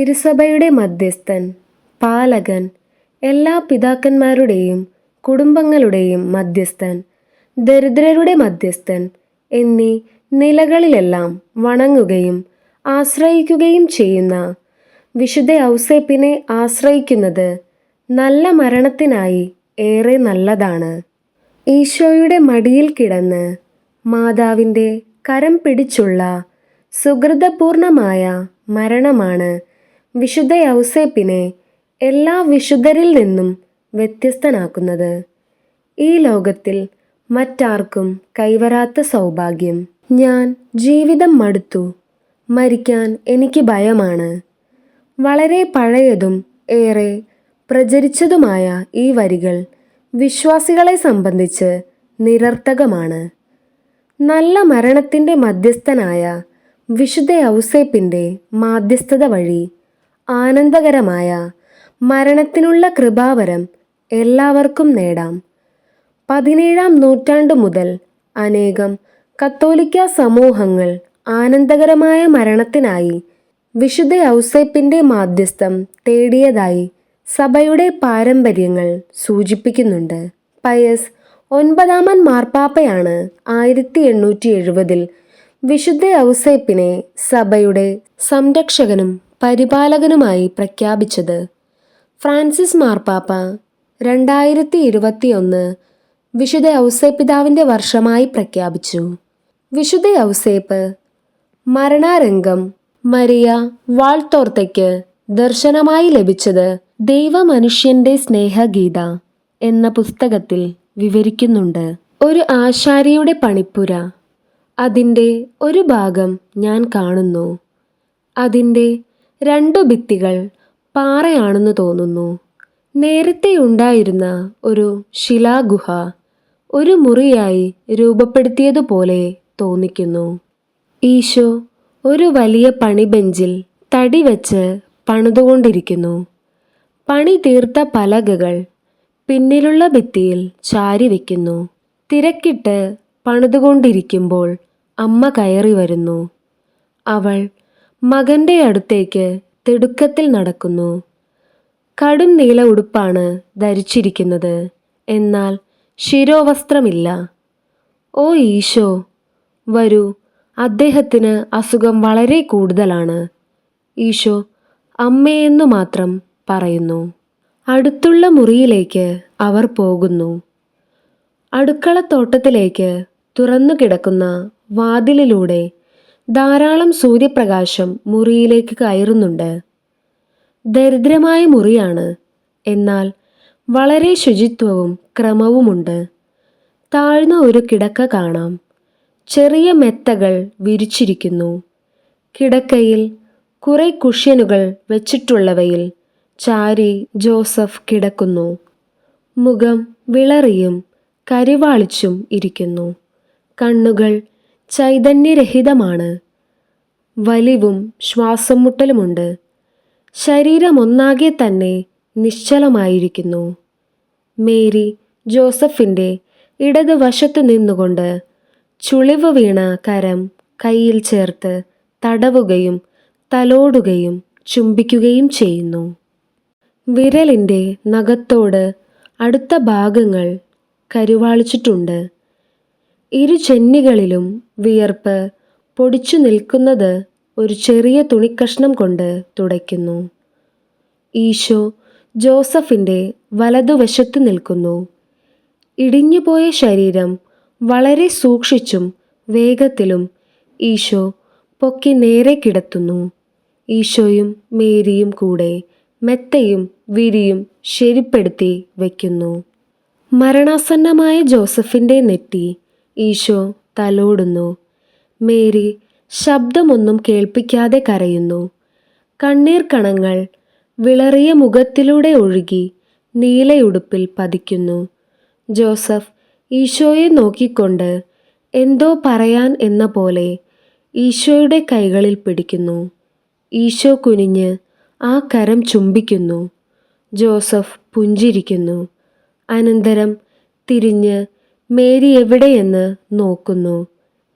തിരുസഭയുടെ മധ്യസ്ഥൻ പാലകൻ എല്ലാ പിതാക്കന്മാരുടെയും കുടുംബങ്ങളുടെയും മധ്യസ്ഥൻ ദരിദ്രരുടെ മധ്യസ്ഥൻ എന്നീ നിലകളിലെല്ലാം വണങ്ങുകയും ആശ്രയിക്കുകയും ചെയ്യുന്ന വിശുദ്ധ ഔസേപ്പിനെ ആശ്രയിക്കുന്നത് നല്ല മരണത്തിനായി ഏറെ നല്ലതാണ്. ഈശോയുടെ മടിയിൽ കിടന്ന് മാതാവിന്റെ കരം പിടിച്ചുള്ള സുഹൃതപൂർണമായ മരണമാണ് വിശുദ്ധ യൗസേപ്പിനെ എല്ലാ വിശുദ്ധരിൽ നിന്നും വ്യത്യസ്തനാക്കുന്നത്. ഈ ലോകത്തിൽ മറ്റാർക്കും കൈവരാത്ത സൗഭാഗ്യം. ഞാൻ ജീവിതം മടുത്തു. മരിക്കാൻ എനിക്ക് ഭയമാണ്. വളരെ പഴയതും ഏറെ പ്രചരിച്ചതുമായ ഈ വരികൾ വിശ്വാസികളെ സംബന്ധിച്ച് നിരർത്ഥകമാണ്. നല്ല മരണത്തിന്റെ മധ്യസ്ഥനായ വിശുദ്ധ ഔസേപ്പിന്റെ മാധ്യസ്ഥത വഴി ആനന്ദകരമായ മരണത്തിനുള്ള കൃപാവരം എല്ലാവർക്കും നേടാം. പതിനേഴാം നൂറ്റാണ്ടു മുതൽ അനേകം കത്തോലിക്ക സമൂഹങ്ങൾ ആനന്ദകരമായ മരണത്തിനായി വിശുദ്ധ ഔസേപ്പിന്റെ മാധ്യസ്ഥം തേടിയതായി സഭയുടെ പാരമ്പര്യങ്ങൾ സൂചിപ്പിക്കുന്നുണ്ട്. പയസ് ഒൻപതാമൻ മാർപ്പാപ്പയാണ് ആയിരത്തി എണ്ണൂറ്റി എഴുപതിൽ വിശുദ്ധ ഔസേപ്പിനെ സഭയുടെ സംരക്ഷകനും പരിപാലകനുമായി പ്രഖ്യാപിച്ചത്. ഫ്രാൻസിസ് മാർപ്പാപ്പ രണ്ടായിരത്തി ഇരുപത്തിയൊന്ന് വിശുദ്ധ ഔസേപ്പിതാവിന്റെ വർഷമായി പ്രഖ്യാപിച്ചു. വിശുദ്ധ ഔസേപ്പ് മരണാരംഗം മരിയ വാൾത്തോർത്തയ്ക്ക് ദർശനമായി ലഭിച്ചത് ദൈവമനുഷ്യന്റെ സ്നേഹഗീത എന്ന പുസ്തകത്തിൽ വിവരിക്കുന്നുണ്ട്. ഒരു ആശാരിയുടെ പണിപ്പുര. അതിന്റെ ഒരു ഭാഗം ഞാൻ കാണുന്നു. അതിന്റെ രണ്ടു ഭിത്തികൾ പാറയാണെന്ന് തോന്നുന്നു. നേരത്തെ ഉണ്ടായിരുന്ന ഒരു ശിലാഗുഹ ഒരു മുറിയായി രൂപപ്പെടുത്തിയതുപോലെ തോന്നിക്കുന്നു. ഈശോ ഒരു വലിയ പണിബെഞ്ചിൽ തടി വെച്ച് പണിതുകൊണ്ടിരിക്കുന്നു. പണി തീർത്ത പലകകൾ പിന്നിലുള്ള ഭിത്തിയിൽ ചാരി വയ്ക്കുന്നു തിരക്കിട്ട് പണിതുകൊണ്ടിരിക്കുമ്പോൾ അമ്മ കയറി വരുന്നു. അവൾ മകന്റെ അടുത്തേക്ക് തിടുക്കത്തിൽ നടക്കുന്നു. കടും നീല ഉടുപ്പാണ് ധരിച്ചിരിക്കുന്നത്. എന്നാൽ ശിരോവസ്ത്രമില്ല. ഓ ഈശോ വരൂ അദ്ദേഹത്തിന് അസുഖം വളരെ കൂടുതലാണ് ഈശോ അമ്മയെന്നു മാത്രം പറയുന്നു. അടുത്തുള്ള മുറിയിലേക്ക് അവർ പോകുന്നു. അടുക്കളത്തോട്ടത്തിലേക്ക് തുറന്നു കിടക്കുന്ന വാതിലിലൂടെ ധാരാളം സൂര്യപ്രകാശം മുറിയിലേക്ക് കയറുന്നുണ്ട്. ദരിദ്രമായ മുറിയാണ്. എന്നാൽ വളരെ ശുചിത്വവും ക്രമവുമുണ്ട്. താഴ്ന്ന ഒരു കിടക്ക കാണാം. ചെറിയ മെത്തകൾ വിരിച്ചിരിക്കുന്നു. കിടക്കയിൽ കുറെ കുഷ്യനുകൾ വെച്ചിട്ടുള്ളവയിൽ ചാരി ജോസഫ് കിടക്കുന്നു. മുഖം വിളറിയും കരിവാളിച്ചും ഇരിക്കുന്നു. കണ്ണുകൾ ചൈതന്യരഹിതമാണ്. വലിവും ശ്വാസം മുട്ടലുമുണ്ട് ശരീരമൊന്നാകെ തന്നെ നിശ്ചലമായിരിക്കുന്നു. മേരി ജോസഫിന്റെ ഇടതുവശത്തു നിന്നുകൊണ്ട് ചുളിവ് വീണ കരം കയ്യിൽ ചേർത്ത് തടവുകയും തലോടുകയും ചുംബിക്കുകയും ചെയ്യുന്നു. വിരലിന്റെ നഖത്തോട് അടുത്ത ഭാഗങ്ങൾ കരുവാളിച്ചിട്ടുണ്ട്. ഇരു ചെന്നികളിലും വിയർപ്പ് പൊടിച്ചു നിൽക്കുന്നത് ഒരു ചെറിയ തുണിക്കഷ്ണം കൊണ്ട് തുടയ്ക്കുന്നു. ഈശോ ജോസഫിന്റെ വലതുവശത്ത് നിൽക്കുന്നു. ഇടിഞ്ഞുപോയ ശരീരം വളരെ സൂക്ഷിച്ചും വേഗത്തിലും ഈശോ പൊക്കി നേരെ കിടത്തുന്നു. ഈശോയും മേരിയും കൂടെ മെത്തയും വിരിയും ശരിപ്പെടുത്തി വയ്ക്കുന്നു. മരണാസന്നമായ ജോസഫിന്റെ നെറ്റി ഈശോ തലോടുന്നു. മേരി ശബ്ദമൊന്നും കേൾപ്പിക്കാതെ കരയുന്നു. കണ്ണീർ കണങ്ങൾ വിളറിയ മുഖത്തിലൂടെ ഒഴുകി നീലയുടുപ്പിൽ പതിക്കുന്നു. ജോസഫ് ഈശോയെ നോക്കിക്കൊണ്ട് എന്തോ പറയാൻ എന്ന പോലെ ഈശോയുടെ കൈകളിൽ പിടിക്കുന്നു. ഈശോ കുനിഞ്ഞ് ആ കരം ചുംബിക്കുന്നു. ജോസഫ് പുഞ്ചിരിക്കുന്നു. അനന്തരം തിരിഞ്ഞ് മേരി എവിടെയെന്ന് നോക്കുന്നു.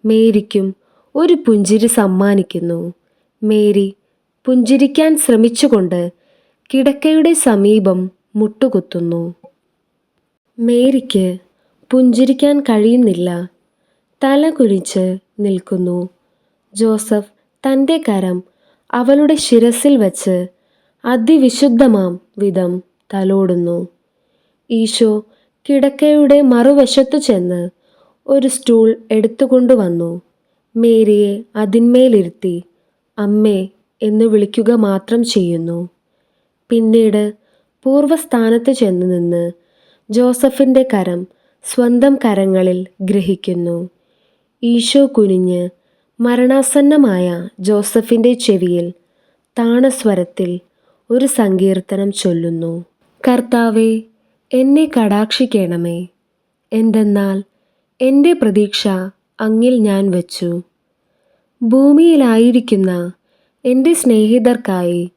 മേരിക്കും ഒരു പുഞ്ചിരി സമ്മാനിക്കുന്നു. മേരി പുഞ്ചിരിക്കാൻ ശ്രമിച്ചുകൊണ്ട് കിടക്കയുടെ സമീപം മുട്ടുകുത്തുന്നു. മേരിക്ക് പുഞ്ചിരിക്കാൻ കഴിയുന്നില്ല. തല കുനിച്ച് നിൽക്കുന്നു. ജോസഫ് തന്റെ കരം അവളുടെ ശിരസിൽ വച്ച് അതിവിശുദ്ധമാം വിധം തലോടുന്നു. ഈശോ കിടക്കയുടെ മറുവശത്തു ചെന്ന് ഒരു സ്റ്റൂൾ എടുത്തുകൊണ്ടുവന്നു മേരിയെ അതിന്മേലിരുത്തി അമ്മേ എന്ന് വിളിക്കുക മാത്രം ചെയ്യുന്നു. പിന്നീട് പൂർവസ്ഥാനത്ത് ചെന്ന് നിന്ന് ജോസഫിന്റെ കരം സ്വന്തം കരങ്ങളിൽ ഗ്രഹിക്കുന്നു. ഈശോ കുനിഞ്ഞ് മരണാസന്നമായ ജോസഫിന്റെ ചെവിയിൽ താണസ്വരത്തിൽ ഒരു സങ്കീർത്തനം ചൊല്ലുന്നു. കർത്താവെ എന്നെ കടാക്ഷിക്കണമേ. എന്തെന്നാൽ എന്റെ പ്രതീക്ഷ അങ്ങിൽ ഞാൻ വച്ചു. ഭൂമിയിലായിരിക്കുന്ന എന്റെ സ്നേഹിതർക്കായി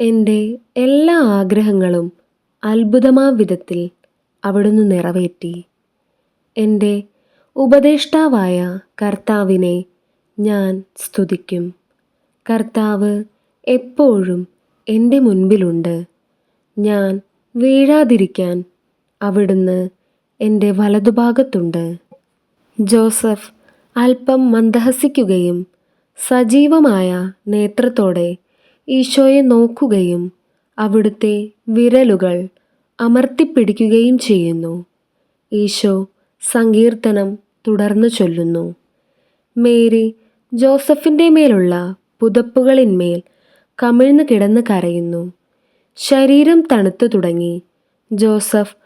എന്റെ എല്ലാ ആഗ്രഹങ്ങളും അത്ഭുതമാ വിധത്തിൽ അവിടുന്ന് നിറവേറ്റി. എന്റെ ഉപദേഷ്ടാവായ കർത്താവിനെ ഞാൻ സ്തുതിക്കും. കർത്താവ് എപ്പോഴും എന്റെ മുൻപിലുണ്ട്. ഞാൻ വീഴാതിരിക്കാൻ അവിടുന്ന് എന്റെ വലതുഭാഗത്തുണ്ട്. ജോസഫ് അല്പം മന്ദഹസിക്കുകയും സജീവമായ നേത്രത്തോടെ ഈശോയെ നോക്കുകയും അവിടുത്തെ വിരലുകൾ അമർത്തിപ്പിടിക്കുകയും ചെയ്യുന്നു. ഈശോ സങ്കീർത്തനം തുടർന്നു ചൊല്ലുന്നു. മേരി ജോസഫിന്റെ മേലുള്ള പുതപ്പുകളിന്മേൽ കമിഴ്ന്നു കിടന്ന് കരയുന്നു. ശരീരം തണുത്തു തുടങ്ങി. ജോസഫ്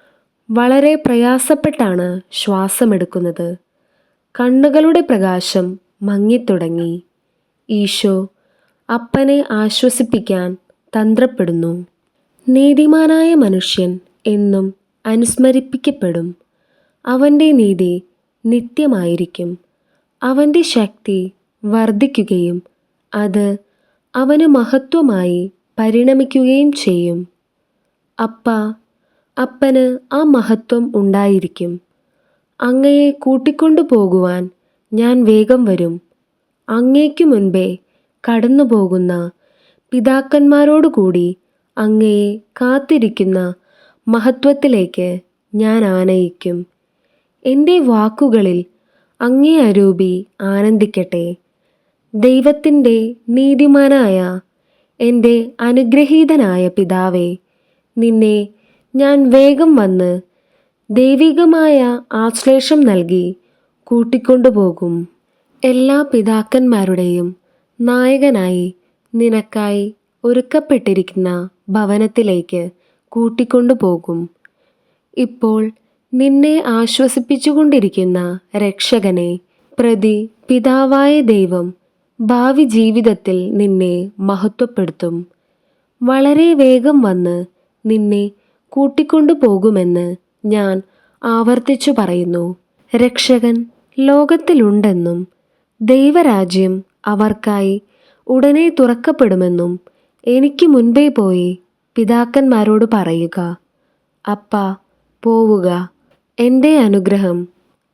വളരെ പ്രയാസപ്പെട്ടാണ് ശ്വാസമെടുക്കുന്നത്. കണ്ണുകളുടെ പ്രകാശം മങ്ങിത്തുടങ്ങി. ഈശോ അപ്പനെ ആശ്വസിപ്പിക്കാൻ തന്ത്രപ്പെടുന്നു. നീതിമാനായ മനുഷ്യൻ എന്നും അനുസ്മരിപ്പിക്കപ്പെടും. അവന്റെ നീതി നിത്യമായിരിക്കും. അവന്റെ ശക്തി വർദ്ധിക്കുകയും അത് അവന് മഹത്വമായി പരിണമിക്കുകയും ചെയ്യും. അപ്പ അപ്പന് ആ മഹത്വം ഉണ്ടായിരിക്കും. അങ്ങയെ കൂട്ടിക്കൊണ്ടു പോകുവാൻ ഞാൻ വേഗം വരും. അങ്ങേക്കു മുൻപേ കടന്നു പോകുന്ന പിതാക്കന്മാരോടുകൂടി അങ്ങയെ കാത്തിരിക്കുന്ന മഹത്വത്തിലേക്ക് ഞാൻ ആനയിക്കും. എന്റെ വാക്കുകളിൽ അങ്ങേ അരൂപി ആനന്ദിക്കട്ടെ. ദൈവത്തിന്റെ നീതിമാനായ എന്റെ അനുഗ്രഹീതനായ പിതാവേ നിന്നെ ഞാൻ വേഗം വന്ന് ദൈവികമായ ആശ്ലേഷം നൽകി കൂട്ടിക്കൊണ്ടുപോകും എല്ലാ പിതാക്കന്മാരുടെയും നായകനായി നിനക്കായി ഒരുക്കപ്പെട്ടിരിക്കുന്ന ഭവനത്തിലേക്ക് കൂട്ടിക്കൊണ്ടുപോകും ഇപ്പോൾ നിന്നെ ആശ്വസിപ്പിച്ചുകൊണ്ടിരിക്കുന്ന രക്ഷകനെ പ്രതി പിതാവായ ദൈവം ഭാവി ജീവിതത്തിൽ നിന്നെ മഹത്വപ്പെടുത്തും. വളരെ വേഗം വന്ന് നിന്നെ കൂട്ടിക്കൊണ്ടു പോകുമെന്ന് ഞാൻ ആവർത്തിച്ചു പറയുന്നു. രക്ഷകൻ ലോകത്തിലുണ്ടെന്നും ദൈവരാജ്യം അവർക്കായി ഉടനെ തുറക്കപ്പെടുമെന്നും എനിക്ക് മുൻപേ പോയി പിതാക്കന്മാരോട് പറയുക. അപ്പ പോവുക. എന്റെ അനുഗ്രഹം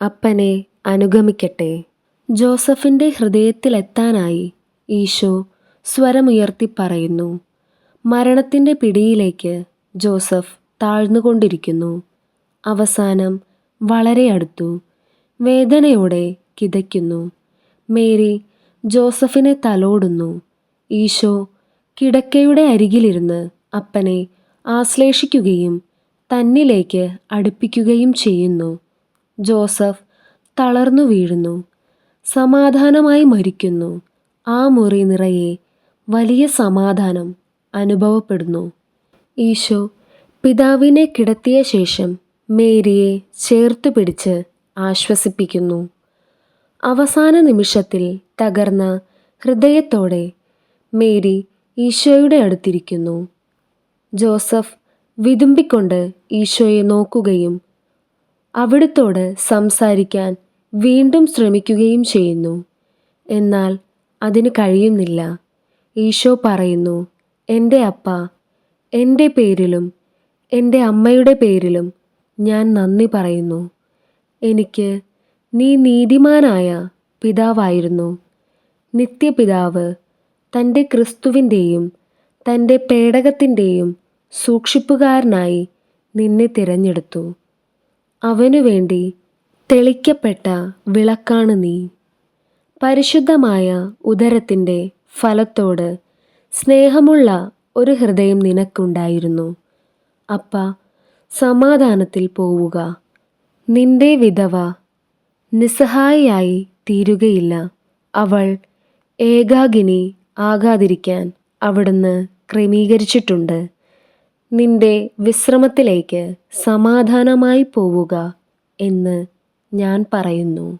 അപ്പനെ അനുഗമിക്കട്ടെ. ജോസഫിന്റെ ഹൃദയത്തിലെത്താനായി ഈശോ സ്വരമുയർത്തി പറയുന്നു. മരണത്തിന്റെ പിടിയിലേക്ക് ജോസഫ് താഴ്ന്നുകൊണ്ടിരിക്കുന്നു. അവസാനം വളരെ അടുത്തു വേദനയോടെ കിതയ്ക്കുന്നു. മേരി ജോസഫിനെ തലോടുന്നു. ഈശോ കിടക്കയുടെ അരികിലിരുന്ന് അപ്പനെ ആശ്ലേഷിക്കുകയും തന്നിലേക്ക് അടുപ്പിക്കുകയും ചെയ്യുന്നു. ജോസഫ് തളർന്നു വീഴുന്നു. സമാധാനമായി മരിക്കുന്നു. ആ മുറി നിറയെ വലിയ സമാധാനം അനുഭവപ്പെടുന്നു. ഈശോ പിതാവിനെ കിടത്തിയ ശേഷം മേരിയെ ചേർത്തു പിടിച്ച് ആശ്വസിപ്പിക്കുന്നു. അവസാന നിമിഷത്തിൽ തകർന്ന ഹൃദയത്തോടെ മേരി ഈശോയുടെ അടുത്തിരിക്കുന്നു. ജോസഫ് വിതുമ്പിക്കൊണ്ട് ഈശോയെ നോക്കുകയും അവിടുത്തോട് സംസാരിക്കാൻ വീണ്ടും ശ്രമിക്കുകയും ചെയ്യുന്നു. എന്നാൽ അതിന് കഴിയുന്നില്ല. ഈശോ പറയുന്നു എന്റെ അപ്പ എന്റെ പേരിലും എന്റെ അമ്മയുടെ പേരിലും ഞാൻ നന്ദി പറയുന്നു. എനിക്ക് നീ നീതിമാനായ പിതാവായിരുന്നു. നിത്യപിതാവ് തന്റെ ക്രിസ്തുവിന്റെയും തന്റെ പേടകത്തിന്റെയും സൂക്ഷിപ്പുകാരനായി നിന്നെ തിരഞ്ഞെടുത്തു. അവനുവേണ്ടി തെളിക്കപ്പെട്ട വിളക്കാണ് നീ. പരിശുദ്ധമായ ഉദരത്തിന്റെ ഫലത്തോട് സ്നേഹമുള്ള ഒരു ഹൃദയം നിനക്കുണ്ടായിരുന്നു. അപ്പ സമാധാനത്തിൽ പോവുക. നിന്റെ വിധവ നിസ്സഹായിയായി തീരുകയില്ല. അവൾ ഏകാഗിനി ആകാതിരിക്കാൻ അവിടുന്ന് ക്രമീകരിച്ചിട്ടുണ്ട്. നിന്റെ വിശ്രമത്തിലേക്ക് സമാധാനമായി പോവുക എന്ന് ഞാൻ പറയുന്നു.